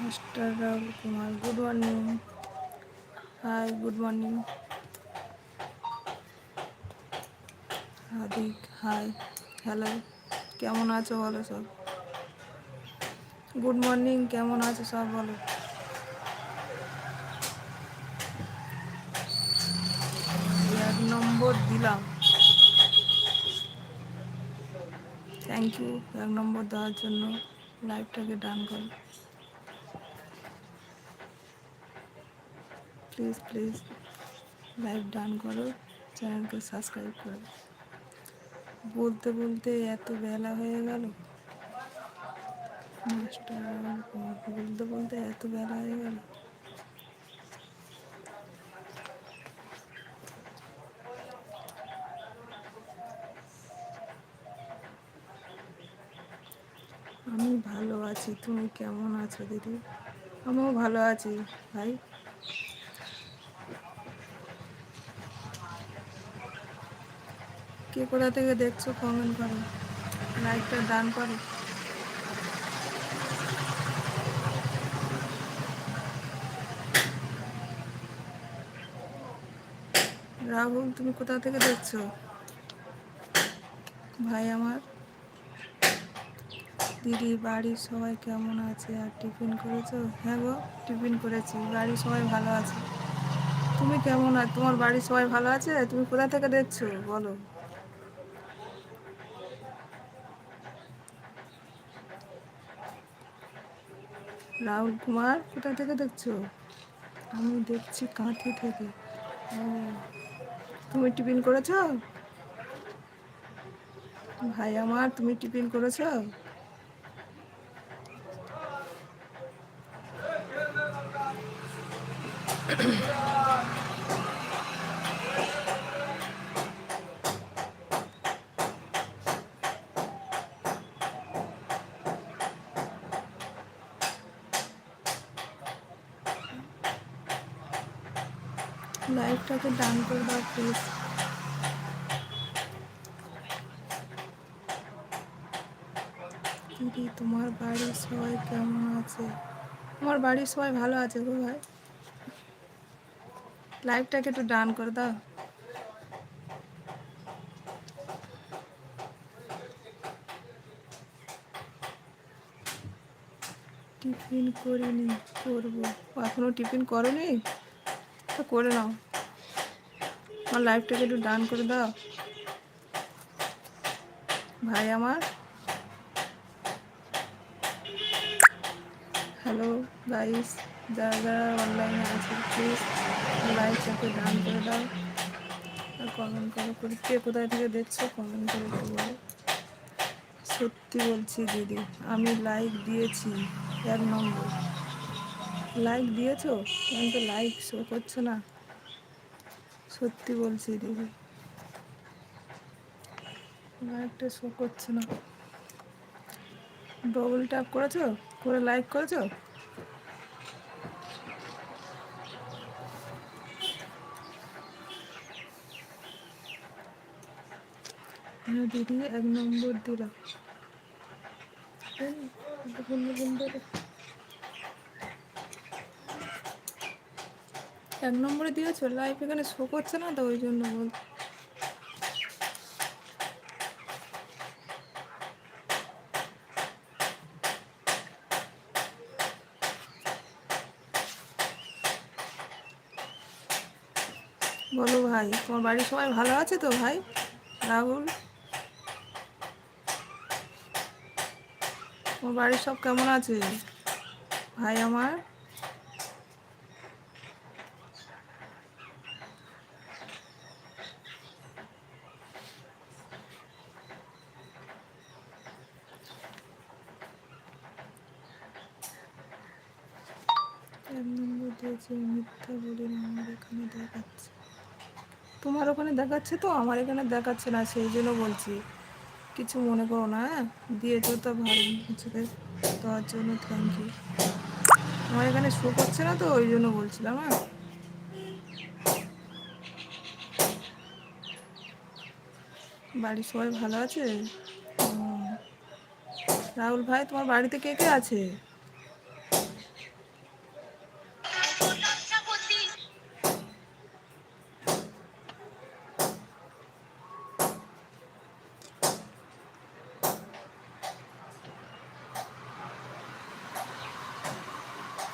Mister Rahul Kumar good morning hi good morning Hadik hi hello কেমন আছো? বলো সব? গুড মর্নিং কেমন আছো সব বলো? এক নম্বর দিলাম। থ্যাংক ইউ এক নম্বর দেওয়ার জন্য লাইভটাকে ডান করো। প্লিজ প্লিজ লাইভ ডান করো চ্যানেলকে সাবস্ক্রাইব করো। বলতে বলতে এত বেলা হয়ে গেল। বলতে বলতে এত বেলা হয়ে গেল। আমি ভালো আছি, তুমি কেমন আছো দিদি? আমিও ভালো আছি, ভাই। কে কোথা থেকে দেখছ? কমেন্ট করো। লাইকটা দান করো। রাহুল তুমি কোথা থেকে দেখছ? ভাই আমার। দিদি বাড়ির সবাই কেমন আছে? আর টিফিন করেছ? হ্যাঁ গো টিফিন করেছি। বাড়ির সবাই ভালো আছে। তুমি কেমন আর তোমার বাড়ির সবাই ভালো আছে? তুমি কোথা থেকে দেখছ? বলো। রাহুল কুমার কোথা থেকে দেখছ? আমি দেখছি কাঁথি থেকে। ও, তুমি টিফিন করেছ? ভাই আমার তুমি টিফিন করেছ? লাইভটাকে ডান করে দাও প্লিজ দিদি তোমার বাড়ির সবাই কেমন আছে? আমার বাড়ির সবাই ভালো আছে গো ভাই? লাইভটাকে একটু ডান করে দাও। টিফিন করিনি, করব। এখনও টিফিন করনি? তো করে নাও। আমার লাইফটাকে একটু ডান করে দাও। ভাই আমার। হ্যালো গাইস যারা যারা অনলাইনে আছে প্লিজ লাইফটাকে ডান করে দাও। আর কমেন্ট করো, করে কে কোথায় থেকে দেখছ কমেন্ট করে বলো। সত্যি বলছি দিদি, আমি লাইক দিয়েছি এক নম্বর। লাইক দিয়েছ? আমি তো লাইক শো করছে না। সত্যি বলছি দিদি। লাইকটা শো করছে না। ডবল ট্যাপ করেছ? করে লাইক করেছ? দিদি এক নম্বর দিলাম এই, এটা কোন নম্বরে? এক নম্বরে দিয়েছ লাইভ এখানে শো করছে না তো ওই জন্য বলো ভাই, তোমার বাড়ির সবাই ভালো আছে তো ভাই? রাহুল? তোমার বাড়ির সব কেমন আছে? ভাই আমার এক দিয়েছে মিথ্যা বলি আমার এখানে দেখাচ্ছে। তোমার ওখানে দেখাচ্ছে তো? আমার এখানে দেখাচ্ছে না, সেই জন্য বলছি। কিছু মনে করো না হ্যাঁ? দিয়েছ তো ভালো হচ্ছে দেওয়ার জন্য থ্যাংক ইউ আমার এখানে শো করছে না তো, ওই জন্য বলছিলাম হ্যাঁ? বাড়ির সবাই ভালো আছে। রাহুল ভাই, তোমার বাড়িতে কে কে আছে?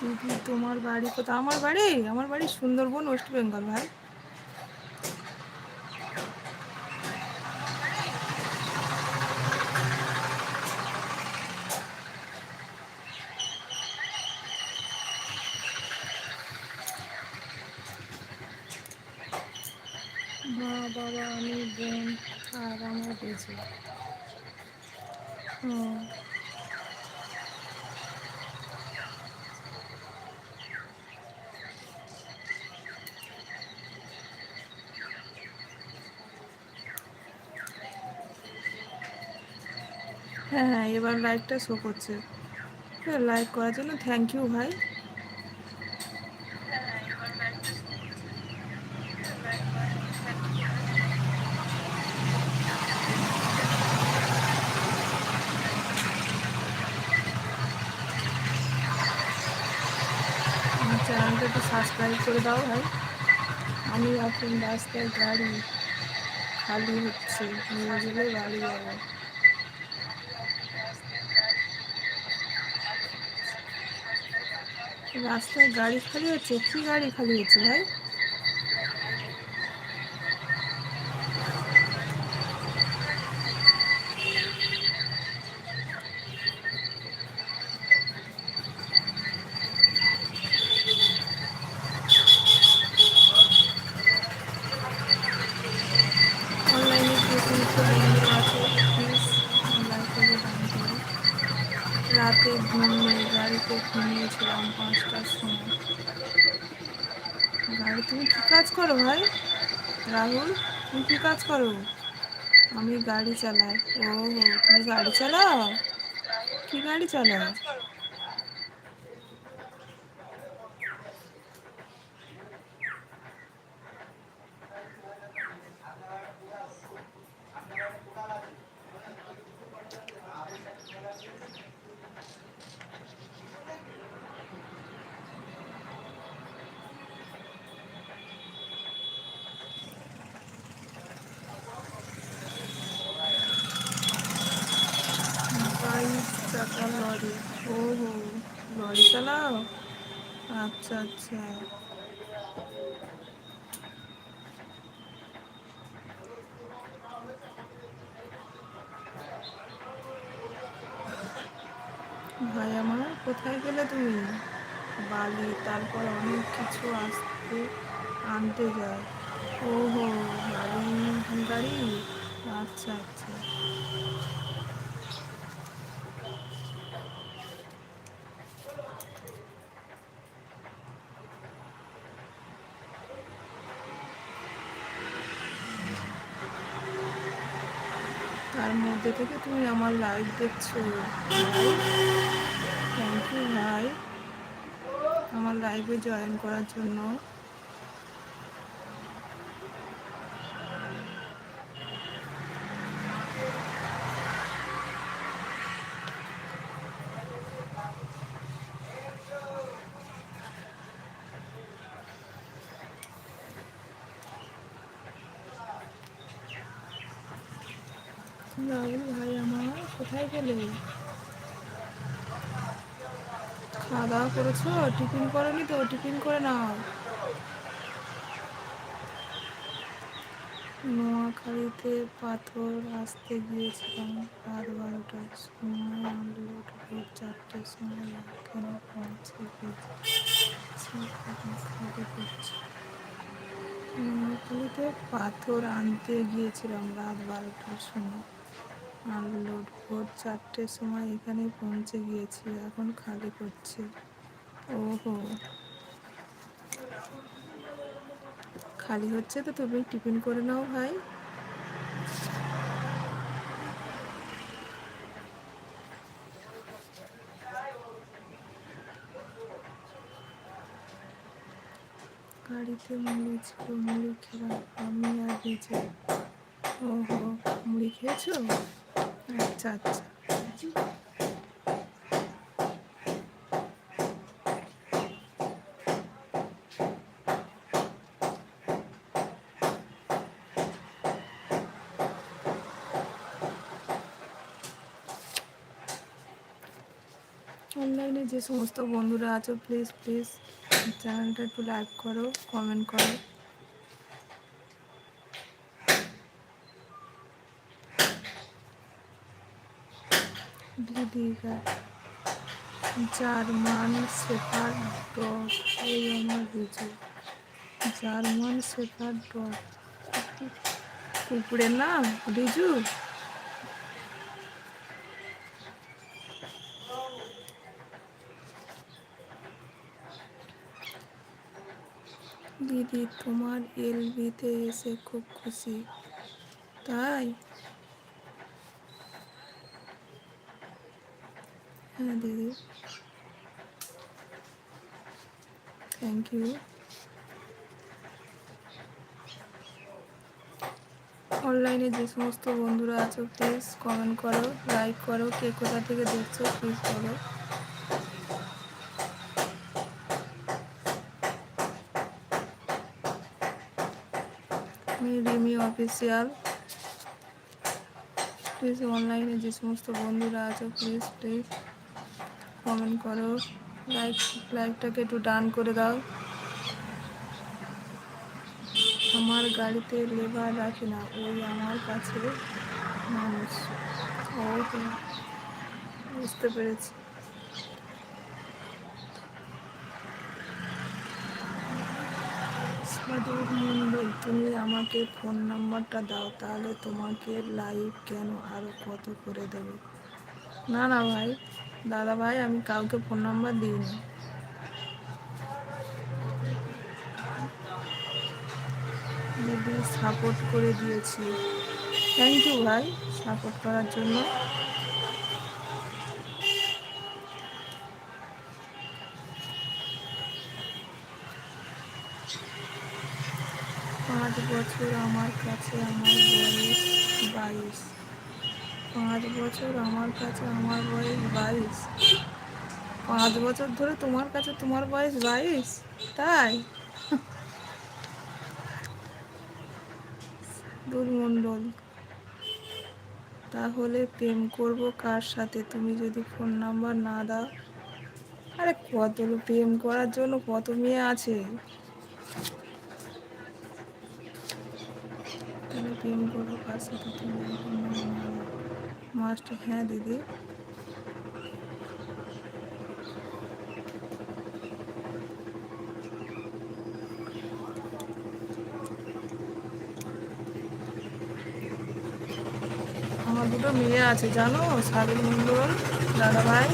দিদি, তোমার বাড়ি কোথায় আমার বাড়ি? আমার বাড়ি সুন্দরবন, ওয়েস্ট বেঙ্গল, ভাই। মা, বাবা, আমি বোন, আর আমার হ্যাঁ হ্যাঁ এবার লাইকটা শো করছে। লাইক করার জন্য থ্যাংক ইউ ভাই। চ্যানেলটা একটু সাবস্ক্রাইব করে দাও ভাই। আমি এখন রাস্তায় গাড়ি, খালি হচ্ছে, নিয়ে গেলে বাড়ি যাব রাস্তায় গাড়ি খালি হচ্ছে কি গাড়ি খালি হচ্ছে ভাই? অনলাইনে রাতে ঘুমিয়ে গাড়িতে ঘুমিয়েছিলাম পাঁচটার সময়। গাড়ি, তুমি কী কাজ করো ভাই? রাহুল, তুমি কী কাজ করো? আমি গাড়ি চালাই। ও, তুমি গাড়ি চালাও? কি গাড়ি চালাও বাইশ চাকা লরি ও হো লরি চালাও আচ্ছা আচ্ছা। ভাই, আমার কোথায় গেলে তুমি? বালি, তারপর অনেক কিছু আসতে, আনতে যায়। ও হো বালি গাড়ি? আচ্ছা আচ্ছা। তুমি আমার লাইভ দেখছ। থ্যাংক ইউ ভাই। আমার লাইভে জয়েন করার জন্য। রাহুল ভাই আমার কোথায় গেলে খাওয়া দাওয়া করেছ টিফিন করনি তো টিফিন করে নাও নোয়াখালীতে পাথর আসতে গিয়েছিলাম রাত বারোটার সময় আনলোড ভোর চারটের সময় এখানে পৌঁছে গেছি নোয়াখালীতে পাথর আনতে গিয়েছিলাম রাত বারোটার সময়। আনলোড ভোর চারটের সময় এখানে পৌঁছে গিয়েছি, এখন খালি করছে ওহো। খালি হচ্ছে তো তুমি টিফিন করে নাও ভাই। গাড়িতে মুড়ি ছিল, মুড়ি খেলাম, আমি আর ওহো, মুড়ি খেয়েছো? আচ্ছা আচ্ছা। অনলাইনে যে সমস্ত বন্ধুরা আছো প্লিজ প্লিজ চ্যানেলটা একটু লাইক করো কমেন্ট করো। দিদিকা জার্মান শেফার ডগ এই আমার রিজু জার্মান শেফার ডগ কুকুরের নাম রিজু? দিদি, তোমার এলবিতে এসে খুব খুশি। তাই? হ্যাঁ দিদি থ্যাংক ইউ অনলাইনে যে সমস্ত বন্ধুরা আছো প্লিজ কমেন্ট করো লাইক করো, কে কোথা থেকে দেখছ প্লিজ করো আমি রিমি অফিসিয়াল প্লিজ অনলাইনে যে সমস্ত বন্ধুরা আছো প্লিজ প্লিজ কমেন্ট করো। লাইক লাইকটাকে একটু ডান করে দাও। আমার গাড়িতে লেবার রাখি না, ওই আমার কাছে মানুষ। ও বুঝতে পেরেছি। মণ্ডল, তুমি আমাকে ফোন নাম্বারটা দাও, তাহলে তোমাকে লাইভ কেন আরও কত করে দেবে? না না ভাই দাদা ভাই, আমি কাউকে ফোন নাম্বার দিইনি। দিদি সাপোর্ট করে দিয়েছি। থ্যাংক ইউ ভাই সাপোর্ট করার জন্য। পাঁচ বছর আমার কাছে আমার বয়স বাইশ। পাঁচ বছর আমার কাছে, আমার বয়স বাইশ। পাঁচ বছর ধরে তোমার কাছে তোমার বয়স বাইশ? তাই? দুর্মণ্ডল তাহলে প্রেম করব কার সাথে? তুমি যদি ফোন নাম্বার না দাও। আরে কত প্রেম করার জন্য কত মেয়ে আছে? তাহলে প্রেম করব কার সাথে? তুমি মাস্টার হ্যাঁ দিদি। আমার দুটো মেয়ে আছে, জানো? সাবির মন্ডল দাদা ভাই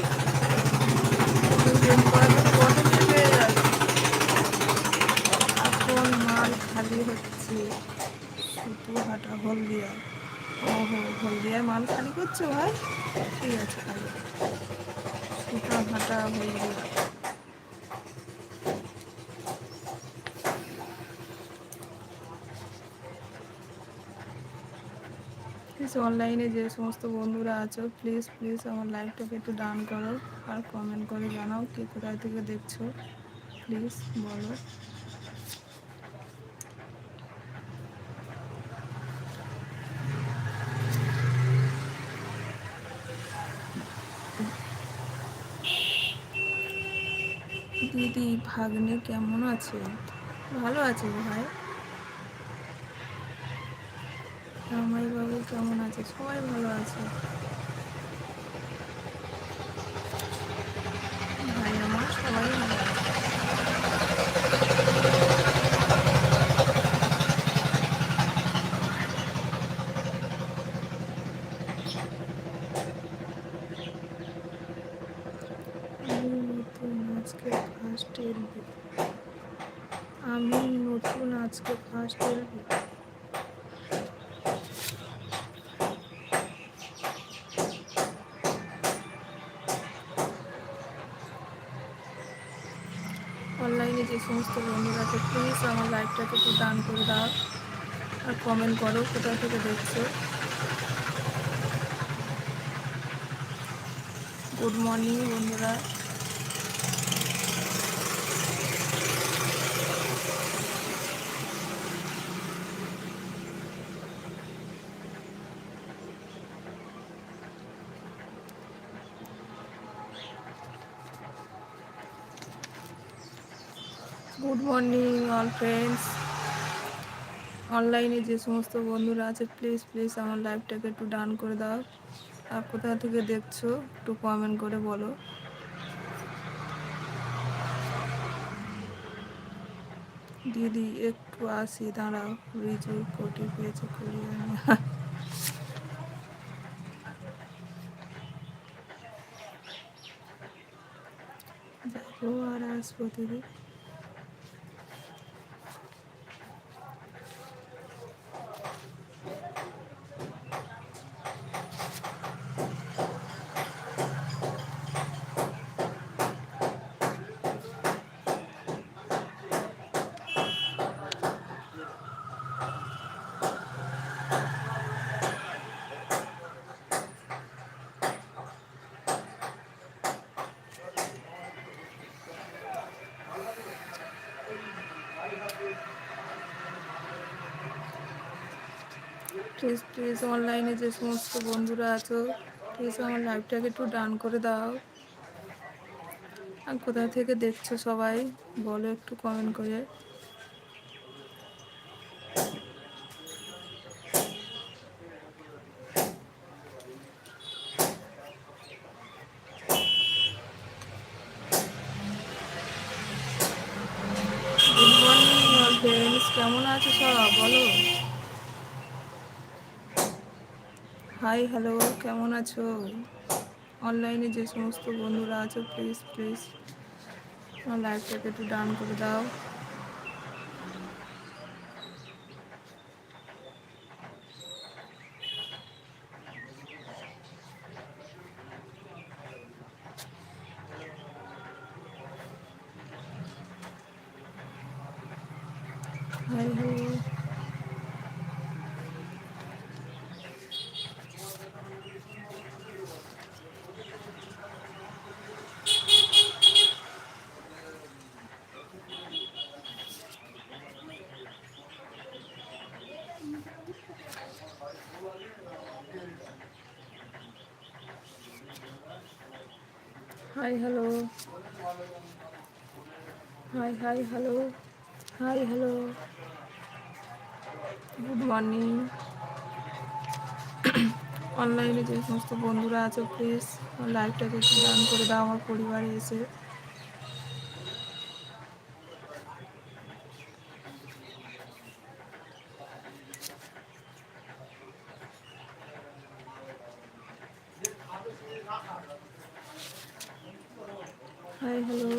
এখন মাল খালি হচ্ছে। শুধু হাটা হলদিয়া ওহো হলদিয়ায় মাল খালি করছ, ভাই? ঠিক আছে খালি সুতা হাটা হলদিয়া অনলাইনে যে সমস্ত বন্ধুরা আছো প্লিজ প্লিজ আমার লাইভটাকে একটু ডান করো আর কমেন্ট করে জানাও, কে কোথায় থেকে দেখছ। প্লিজ বলো। দিদি, ভাগ্নে কেমন আছে? ভালো আছে ভাই। আমার বাবু কেমন আছে? সবাই ভালো আছে। ভাই আমার সবাই ভালো আছে আমি নতুন আজকে ফার্স্ট এলবি আমি নতুন আজকে ফার্স্ট অনলাইনে যে সমস্ত বন্ধুরা আছে প্লিজ আমার লাইভটাকে একটু দান করে দাও। আর কমেন্ট করো, কোথা থেকে দেখছ? গুড মর্নিং বন্ধুরা। মর্নিং অল ফ্রেন্ডস অনলাইনে যে সমস্ত বন্ধুরা আছে প্লিজ প্লিজ আমার লাইভটাকে একটু ডান করে দাও। আর কোথা থেকে দেখছ, একটু কমেন্ট করে বলো। দিদি, একটু আসি, দাঁড়াও। রিজু কোটি পেয়েছে যাব আর আসব দিদি। প্লিজ প্লিজ অনলাইনে যে সমস্ত বন্ধুরা আছো প্লিজ আমার লাইভটাকে একটু ডান করে দাও। আর কোথা থেকে দেখছ সবাই, বলো একটু কমেন্ট করে। কেমন আছো সব? বলো। হাই হ্যালো কেমন আছো? অনলাইনে যে সমস্ত বন্ধুরা আছো প্লিজ প্লিজ আমার লাইফটাকে একটু ডান করে দাও hi hello hi hello hi hi hello hi hello good morning অনলাইনে যে সমস্ত বন্ধুরা আছো প্লিজ লাইভটাকে একটু দান করে দাও, আমার পরিবারে এসে hi hello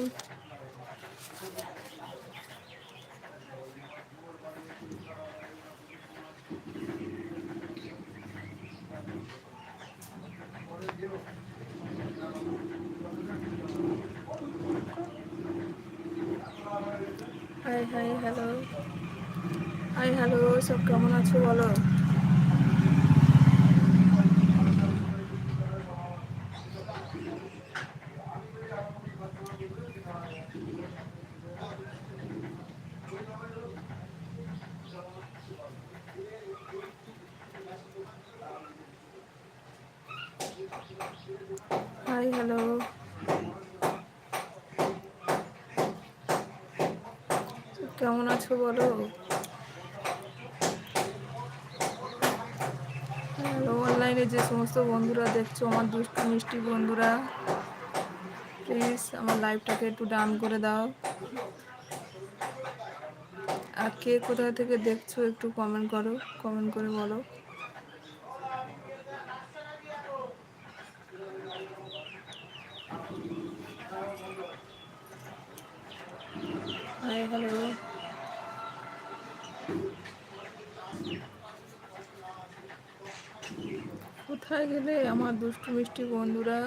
hi hi hello hi hello সব কেমন আছো? বলো হাই হ্যালো কেমন আছো বলো? অনলাইনে যে সমস্ত বন্ধুরা দেখছ, আমার দুষ্টু মিষ্টি বন্ধুরা প্লিজ আমার লাইভটাকে একটু ডান করে দাও। আর কে কোথা থেকে দেখছ একটু কমেন্ট করো কমেন্ট করে বলো। হ্যালো কোথায় গেলে আমার দুষ্টু মিষ্টি বন্ধুরা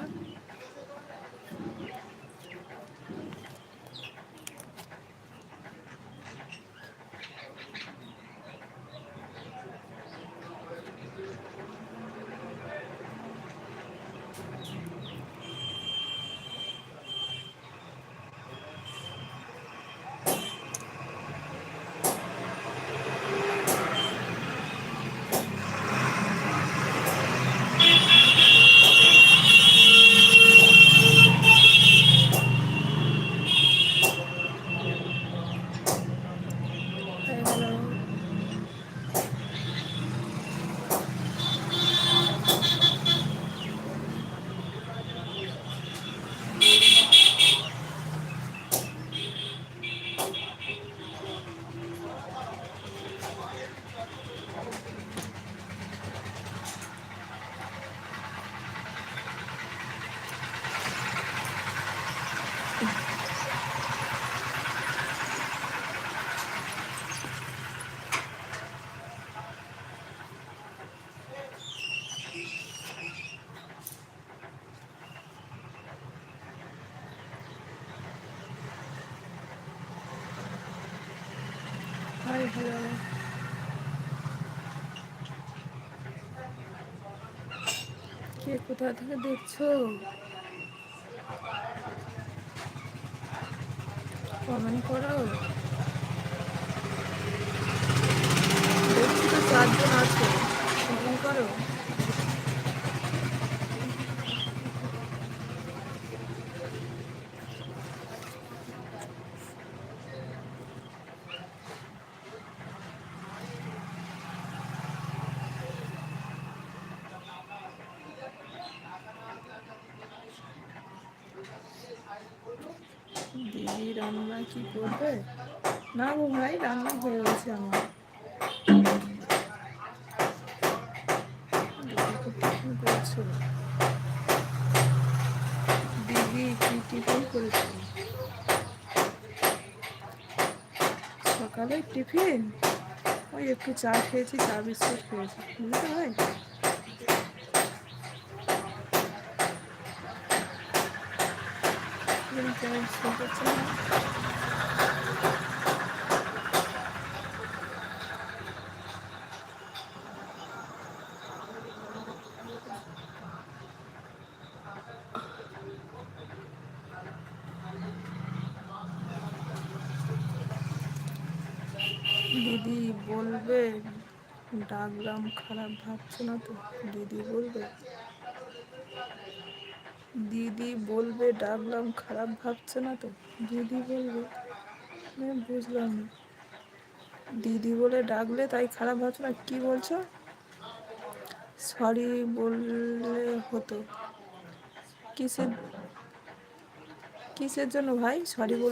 কোথা থেকে দেখছ? কমেন্ট করো। দেখছি তো চারজন আছে কমেন্ট করো দিদি রান্না কি করবে? না গো ভাই, রান্না হয়ে গেছে আমার। করেছ দিদি কি টিফিন করেছ? সকালে টিফিন? ওই একটু চা খেয়েছি, চা বিস্কুট খেয়েছি। বুঝতে ভাই শুনতে না। দিদি বলবে ডাকলাম খারাপ ভাবছ না তো? দিদি বলবে। দিদি বলবে ডাকলাম খারাপ ভাবছ না তো? দিদি বলবে। বুঝলাম। না দিদি বলে ডাকলে তাই খারাপ ভাবছ না? কি বলছো? সরি বললে হতো। কিসের কিসের জন্য ভাই? সরি বল